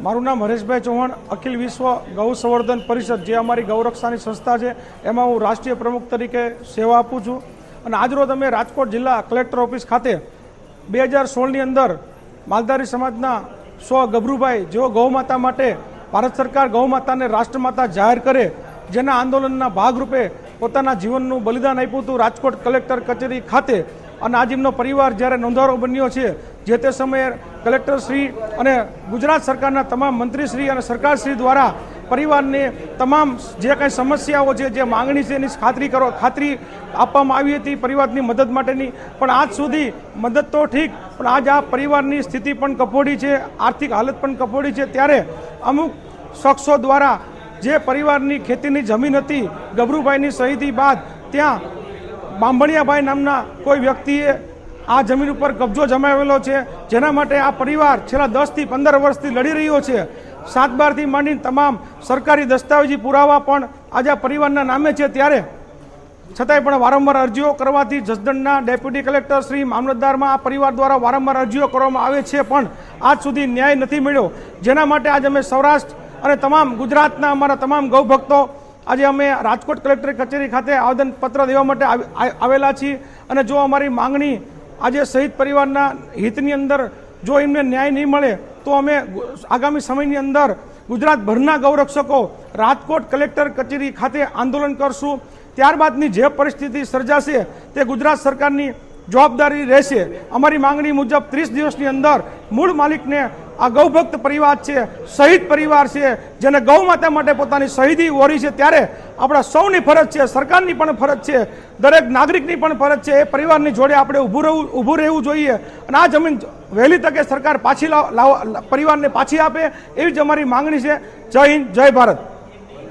મારું નામ હરેશભાઈ ચૌહાણ, અખિલ વિશ્વ ગૌ સંવર્ધન પરિષદ, જે અમારી ગૌરક્ષાની સંસ્થા છે, એમાં હું રાષ્ટ્રીય પ્રમુખ તરીકે સેવા આપું છું. અને આજરોજ અમે રાજકોટ જિલ્લા કલેક્ટર ઓફિસ ખાતે બે હજાર સોળની અંદર માલધારી સમાજના સો ગભરુભાઈ, જેઓ ગૌમાતા માટે ભારત સરકાર ગૌમાતાને રાષ્ટ્રમાતા જાહેર કરે, જેના આંદોલનના ભાગરૂપે પોતાના જીવનનું બલિદાન આપ્યું હતું, રાજકોટ કલેક્ટર કચેરી ખાતે અને આજ પરિવાર જ્યારે નોંધારો બન્યો છે, જે તે સમયે કલેક્ટરશ્રી અને ગુજરાત સરકારના તમામ મંત્રીશ્રી અને સરકારશ્રી દ્વારા પરિવારને તમામ જે કાંઈ સમસ્યાઓ છે, જે માંગણી છે, એની ખાતરી કરો, ખાતરી આપવામાં આવી હતી પરિવારની મદદ માટેની. પણ આજ સુધી મદદ તો ઠીક, પણ આજ આ પરિવારની સ્થિતિ પણ કફોડી છે, આર્થિક હાલત પણ કફોડી છે. ત્યારે અમુક શખ્સો દ્વારા જે પરિવારની ખેતીની જમીન હતી, ગભરુભાઈની શહીદી બાદ ત્યાં બાંભણિયાભાઈ નામના કોઈ વ્યક્તિએ આ જમીન ઉપર કબજો જમાવેલો છે, જેના માટે આ પરિવાર છેલ્લા દસથી પંદર વર્ષથી લડી રહ્યો છે. સાત બારથી માંડીને તમામ સરકારી દસ્તાવેજી પુરાવા પણ આજે આ પરિવારના નામે છે. ત્યારે છતાંય પણ વારંવાર અરજીઓ કરવાથી જસદણના ડેપ્યુટી કલેક્ટર શ્રી મામલતદારમાં આ પરિવાર દ્વારા વારંવાર અરજીઓ કરવામાં આવે છે, પણ આજ સુધી ન્યાય નથી મળ્યો. જેના માટે આજે અમે સૌરાષ્ટ્ર અને તમામ ગુજરાતના અમારા તમામ ગૌભક્તો આજે અમે રાજકોટ કલેક્ટર કચેરી ખાતે આવેદનપત્ર દેવા માટે આવી- આવેલા છીએ. અને જો અમારી માંગણી આજે શહીદ પરિવારના હિતની અંદર જો એમને ન્યાય નહીં મળે, તો અમે આગામી સમયની અંદર ગુજરાતભરના ગૌરક્ષકો રાજકોટ કલેક્ટર કચેરી ખાતે આંદોલન કરશું. ત્યારબાદની જે પરિસ્થિતિ સર્જાશે, તે ગુજરાત સરકારની જવાબદારી રહેશે. અમારી માંગણી મુજબ ત્રીસ દિવસની અંદર મૂળ માલિકને આ ગૌભક્ત પરિવાર છે, શહીદ પરિવાર છે, જેને ગૌ માતા માટે પોતાની શહીદી ઓરી છે, ત્યારે આપણા સૌની ફરજ છે, સરકારની પણ ફરજ છે, દરેક નાગરિકની પણ ફરજ છે, એ પરિવારની જોડે આપણે ઊભું રહેવું ઊભું રહેવું જોઈએ. અને આ જમીન વહેલી તકે સરકાર પાછી લાવ- પરિવારને પાછી આપે, એવી જ અમારી માંગણી છે. જય હિન્દ, જય ભારત.